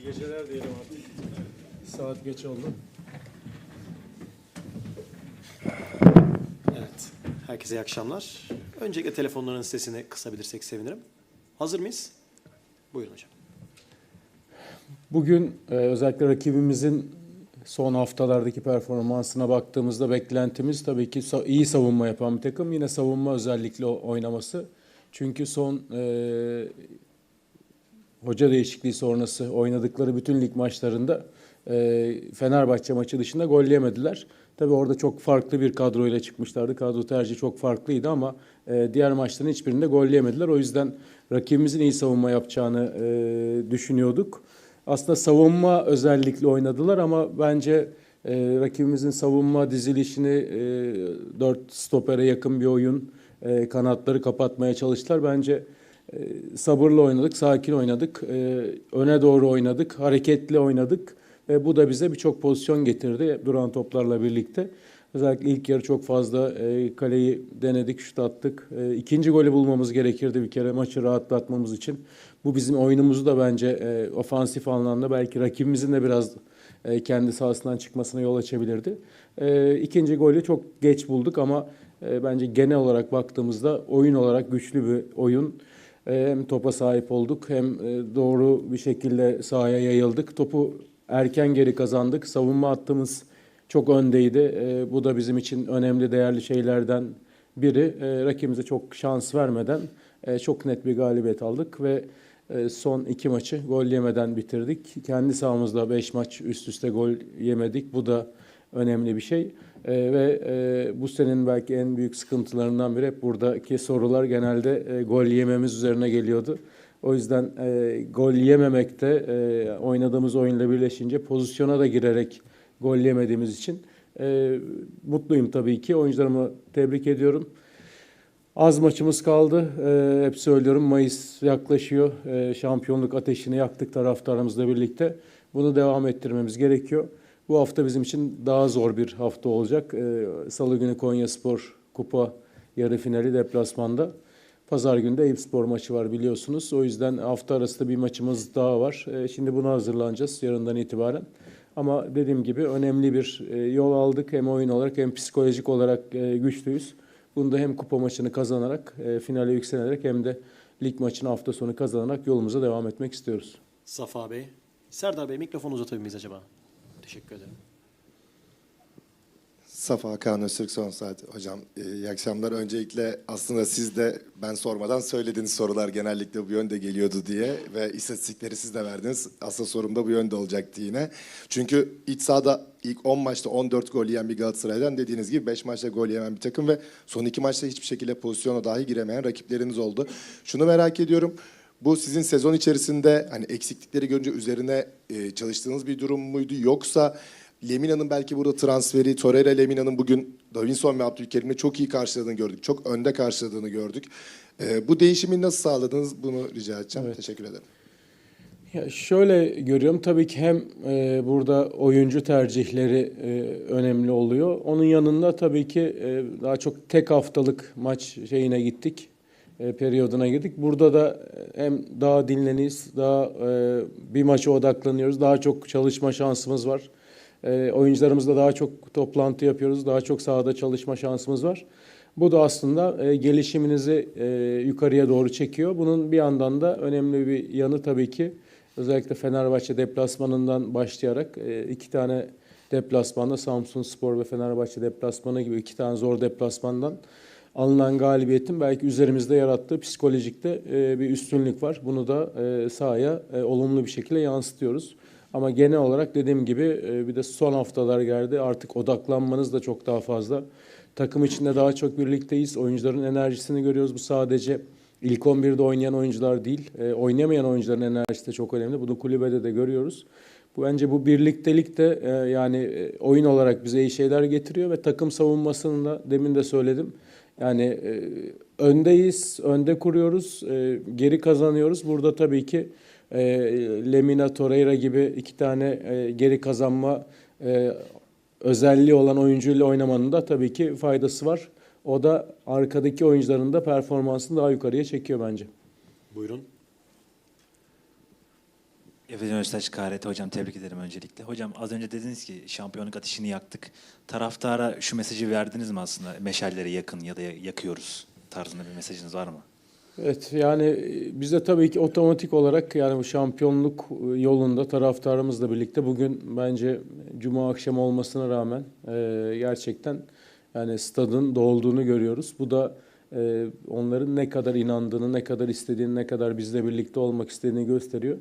İyi geceler diyelim artık. Saat geç oldu. Evet. Herkese iyi akşamlar. Öncelikle telefonların sesini kısabilirsek sevinirim. Hazır mıyız? Buyurun hocam. Bugün e, özellikle rakibimizin son haftalardaki performansına baktığımızda beklentimiz tabii ki iyi savunma yapan bir takım. Yine savunma özellikle oynaması. Çünkü son e, hoca değişikliği sonrası oynadıkları bütün lig maçlarında e, Fenerbahçe maçı dışında gol yemediler. Tabii orada çok farklı bir kadroyla çıkmışlardı. Kadro tercihi çok farklıydı ama e, diğer maçların hiçbirinde gol yemediler. O yüzden rakibimizin iyi savunma yapacağını e, düşünüyorduk. Aslında savunma özellikle oynadılar ama bence e, rakibimizin savunma dizilişini e, dört stopere yakın bir oyun, e, kanatları kapatmaya çalıştılar. Bence sabırlı oynadık, sakin oynadık, e, öne doğru oynadık, hareketli oynadık ve bu da bize birçok pozisyon getirdi duran toplarla birlikte. Özellikle ilk yarı çok fazla e, kaleyi denedik, şut attık. E, ikinci golü bulmamız gerekirdi bir kere maçı rahatlatmamız için. Bu bizim oyunumuzu da bence ofansif anlamda belki rakibimizin de biraz kendi sahasından çıkmasına yol açabilirdi. E, ikinci golü çok geç bulduk ama bence genel olarak baktığımızda oyun olarak güçlü bir oyun. E, hem topa sahip olduk hem e, doğru bir şekilde sahaya yayıldık. Topu erken geri kazandık. Savunma hattımız çok öndeydi. E, bu da bizim için önemli, değerli şeylerden biri. E, rakibimize çok şans vermeden e, çok net bir galibiyet aldık ve e, son iki maçı gol yemeden bitirdik. Kendi sahamızda beş maç üst üste gol yemedik. Bu da önemli bir şey. E, ve e, bu senin belki en büyük sıkıntılarından biri hep buradaki sorular genelde e, gol yememiz üzerine geliyordu. O yüzden e, gol yememekte e, oynadığımız oyunla birleşince pozisyona da girerek gol yemediğimiz için e, mutluyum tabii ki. Oyuncularımı tebrik ediyorum. Az maçımız kaldı. E, hep söylüyorum Mayıs yaklaşıyor. E, şampiyonluk ateşini yaktık taraftarımızla birlikte. Bunu devam ettirmemiz gerekiyor. Bu hafta bizim için daha zor bir hafta olacak. E, Salı günü Konyaspor Kupa yarı finali deplasmanda. Pazar günü de Eyüpspor maçı var biliyorsunuz. O yüzden hafta arasında bir maçımız daha var. E, şimdi buna hazırlanacağız yarından itibaren. Ama dediğim gibi önemli bir e, yol aldık. Hem oyun olarak hem psikolojik olarak e, güçlüyüz. Bunu da hem kupa maçını kazanarak, e, finale yükselerek hem de lig maçını hafta sonu kazanarak yolumuza devam etmek istiyoruz. Safa Bey. Serdar Bey mikrofonu uzatabilir miyiz acaba? Teşekkür ederim. Safa Hakan Öztürk Son Saat. Hocam e, iyi akşamlar. Öncelikle aslında siz de ben sormadan söylediğiniz sorular genellikle bu yönde geliyordu diye ve istatistikleri siz de verdiniz. Asıl sorum da bu yönde olacaktı yine. Çünkü iç sahada ilk 10 maçta 14 gol yiyen bir Galatasaray'dan dediğiniz gibi 5 maçta gol yemen bir takım ve son 2 maçta hiçbir şekilde pozisyona dahi giremeyen rakipleriniz oldu. Şunu merak ediyorum. Bu sizin sezon içerisinde hani eksiklikleri görünce üzerine e, çalıştığınız bir durum muydu yoksa Lemina'nın belki burada transferi, Torreira Lemina'nın bugün Davinson ve Abdülkerim'le çok iyi karşıladığını gördük. Çok önde karşıladığını gördük. Ee, bu değişimi nasıl sağladınız bunu rica edeceğim. Evet. Teşekkür ederim. Ya şöyle görüyorum tabii ki hem e, burada oyuncu tercihleri e, önemli oluyor. Onun yanında tabii ki e, daha çok tek haftalık maç şeyine gittik. E, periyoduna girdik. Burada da hem daha dinleniyiz, daha e, bir maça odaklanıyoruz. Daha çok çalışma şansımız var. E, oyuncularımızla daha çok toplantı yapıyoruz. Daha çok sahada çalışma şansımız var. Bu da aslında e, gelişiminizi e, yukarıya doğru çekiyor. Bunun bir yandan da önemli bir yanı tabii ki özellikle Fenerbahçe deplasmanından başlayarak e, iki tane deplasmanda Samsun Spor ve Fenerbahçe deplasmanı gibi iki tane zor deplasmandan alınan galibiyetin belki üzerimizde yarattığı psikolojikte e, bir üstünlük var. Bunu da e, sahaya e, olumlu bir şekilde yansıtıyoruz. Ama genel olarak dediğim gibi bir de son haftalar geldi. Artık odaklanmanız da çok daha fazla. Takım içinde daha çok birlikteyiz. Oyuncuların enerjisini görüyoruz. Bu sadece ilk 11'de oynayan oyuncular değil. Oynamayan oyuncuların enerjisi de çok önemli. Bunu kulübede de görüyoruz. Bu bence bu birliktelik de e, yani oyun olarak bize iyi şeyler getiriyor ve takım savunmasını da demin de söyledim. Yani e, öndeyiz, önde kuruyoruz, e, geri kazanıyoruz. Burada tabii ki e, Lemina Torreira gibi iki tane e, geri kazanma e, özelliği olan oyuncuyla oynamanın da tabii ki faydası var. O da arkadaki oyuncuların da performansını daha yukarıya çekiyor bence. Buyurun. Efecan Öztaş KRT hocam tebrik ederim öncelikle. Hocam az önce dediniz ki şampiyonluk ateşini yaktık. Taraftara şu mesajı verdiniz mi aslında? Meşalleri yakın ya da yakıyoruz tarzında bir mesajınız var mı? Evet yani e, biz de tabii ki otomatik olarak yani bu şampiyonluk e, yolunda taraftarımızla birlikte bugün bence cuma akşamı olmasına rağmen e, gerçekten yani stadın dolduğunu görüyoruz. Bu da e, onların ne kadar inandığını, ne kadar istediğini, ne kadar bizle birlikte olmak istediğini gösteriyor.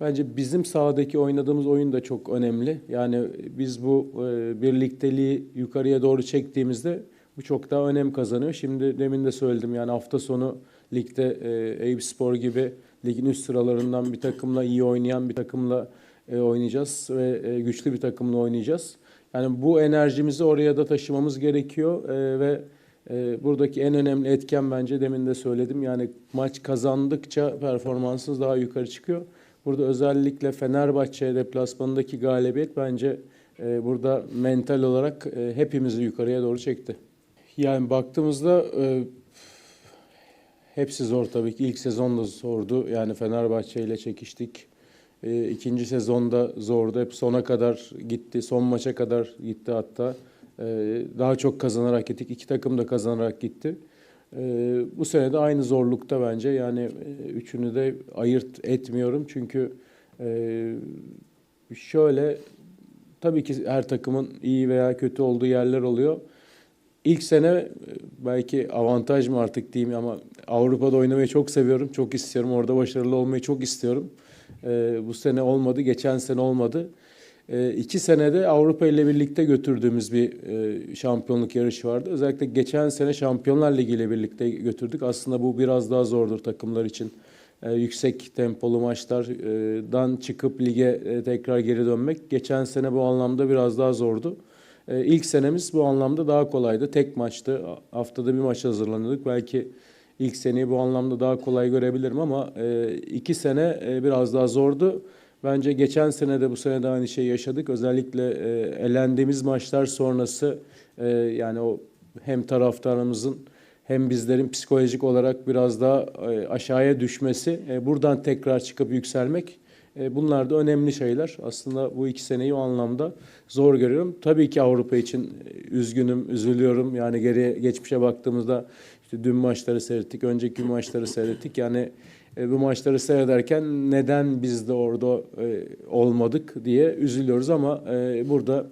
Bence bizim sahadaki oynadığımız oyun da çok önemli. Yani biz bu e, birlikteliği yukarıya doğru çektiğimizde bu çok daha önem kazanıyor. Şimdi demin de söyledim yani hafta sonu ligde e, Eyüp Spor gibi ligin üst sıralarından bir takımla iyi oynayan bir takımla e, oynayacağız ve e, güçlü bir takımla oynayacağız. Yani bu enerjimizi oraya da taşımamız gerekiyor e, ve e, buradaki en önemli etken bence demin de söyledim. Yani maç kazandıkça performansınız daha yukarı çıkıyor. Burada özellikle Fenerbahçe deplasmanındaki galibiyet bence e, burada mental olarak e, hepimizi yukarıya doğru çekti. Yani baktığımızda e, hepsi zor tabii ki. İlk sezon da zordu. Yani Fenerbahçe ile çekiştik. E, ikinci sezonda zordu. Hep sona kadar gitti. Son maça kadar gitti hatta. E, daha çok kazanarak gittik. İki takım da kazanarak gitti. E, bu sene de aynı zorlukta bence. Yani e, üçünü de ayırt etmiyorum. Çünkü e, şöyle tabii ki her takımın iyi veya kötü olduğu yerler oluyor. İlk sene e, belki avantaj mı artık diyeyim ama Avrupa'da oynamayı çok seviyorum. Çok istiyorum. Orada başarılı olmayı çok istiyorum. Ee, bu sene olmadı. Geçen sene olmadı. Ee, iki senede Avrupa ile birlikte götürdüğümüz bir e, şampiyonluk yarışı vardı. Özellikle geçen sene Şampiyonlar Ligi ile birlikte götürdük. Aslında bu biraz daha zordur takımlar için. Ee, yüksek tempolu maçlardan çıkıp lige e, tekrar geri dönmek. Geçen sene bu anlamda biraz daha zordu. Ee, ilk senemiz bu anlamda daha kolaydı. Tek maçtı. Haftada bir maç hazırlanıyorduk. Belki ilk seneyi bu anlamda daha kolay görebilirim ama e, iki sene biraz daha zordu. Bence geçen sene de bu sene de aynı şeyi yaşadık. Özellikle e, elendiğimiz maçlar sonrası e, yani o hem taraftarımızın hem bizlerin psikolojik olarak biraz daha e, aşağıya düşmesi, e, buradan tekrar çıkıp yükselmek e, bunlar da önemli şeyler. Aslında bu iki seneyi o anlamda zor görüyorum. Tabii ki Avrupa için e, üzgünüm, üzülüyorum. Yani geri geçmişe baktığımızda işte dün maçları seyrettik, önceki maçları seyrettik. Yani e, bu maçları seyrederken neden biz de orada e, olmadık diye üzülüyoruz ama e, burada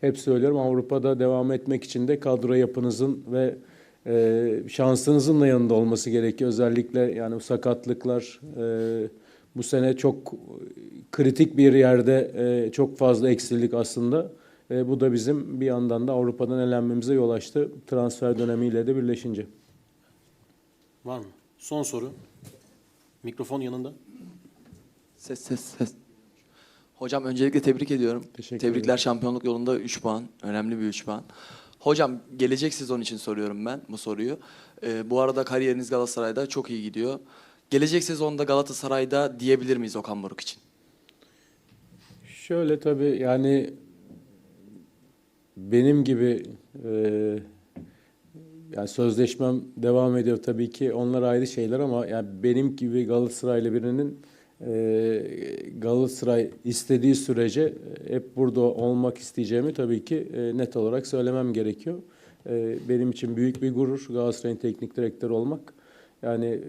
hep söylüyorum Avrupa'da devam etmek için de kadro yapınızın ve şansınızın da yanında olması gerekiyor. Özellikle yani sakatlıklar bu sene çok kritik bir yerde çok fazla eksilik aslında. E, bu da bizim bir yandan da Avrupa'dan elenmemize yol açtı. Transfer dönemiyle de birleşince. Var mı? Son soru. Mikrofon yanında. Ses ses ses. Hocam öncelikle tebrik ediyorum. Teşekkür Tebrikler ederim. şampiyonluk yolunda 3 puan. Önemli bir 3 puan. Hocam gelecek sezon için soruyorum ben bu soruyu. Ee, bu arada kariyeriniz Galatasaray'da çok iyi gidiyor. Gelecek sezonda Galatasaray'da diyebilir miyiz Okan Buruk için? Şöyle tabii yani benim gibi e, yani sözleşmem devam ediyor tabii ki onlar ayrı şeyler ama yani benim gibi Galatasaraylı birinin e, Galatasaray istediği sürece e, hep burada olmak isteyeceğimi tabii ki e, net olarak söylemem gerekiyor. E, benim için büyük bir gurur Galatasaray'ın teknik direktörü olmak. Yani e,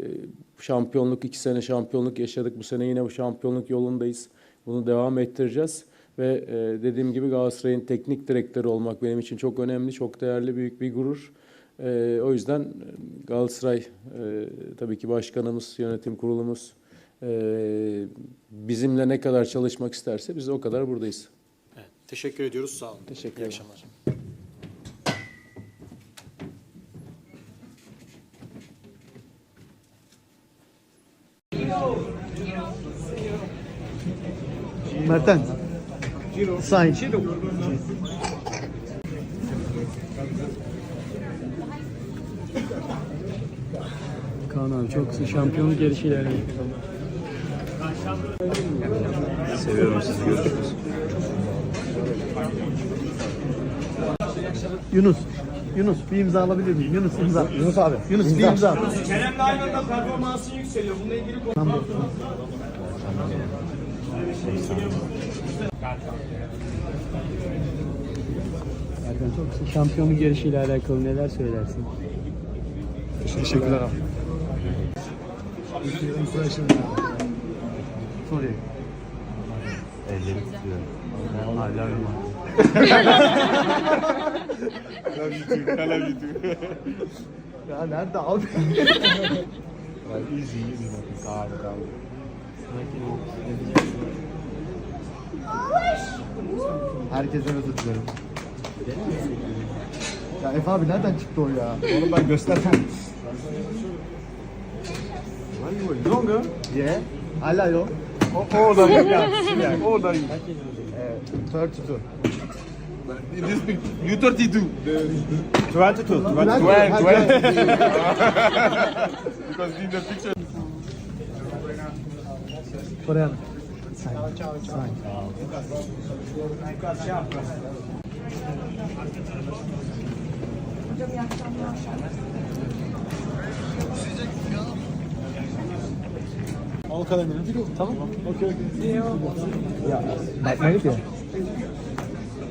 şampiyonluk iki sene şampiyonluk yaşadık. Bu sene yine bu şampiyonluk yolundayız. Bunu devam ettireceğiz. Ve e, dediğim gibi Galatasaray'ın teknik direktörü olmak benim için çok önemli, çok değerli, büyük bir gurur. E, o yüzden Galatasaray e, tabii ki başkanımız, yönetim kurulumuz e, bizimle ne kadar çalışmak isterse biz de o kadar buradayız. Evet. Teşekkür ediyoruz. Sağ olun. Teşekkür İyi ederim. akşamlar. Merten. Sign. Kaan abi çok şampiyonluk yarışıyla ilerledik. Seviyorum sizi. Görüşürüz. Yunus. Yunus bir imza alabilir miyim? Yunus imza. Yunus abi. Yunus bir imza. Kerem'le aynı anda performansın yükseliyor. Bununla ilgili konu. Erkan çok kısa. Şampiyonluk yarışıyla alakalı neler söylersin? Teşekkürler abi. Sorry. Elleri tutuyor. Hala mı? Ya nerede abi? Easy, easy. Calma. Herkesten özür dilerim. Ya Efe abi nereden çıktı o ya? Onu ben göstermem. Longer? Yeah. Hala yok. O, oradan ya. Yani oradan. Evet. 32. This big. You 32. 22. 22. Bülent, 20. ha, 20. Because in the picture. Korean. Sign. Sign. Al kalemini. Tamam. Okey okey. Ya bakmayı ya.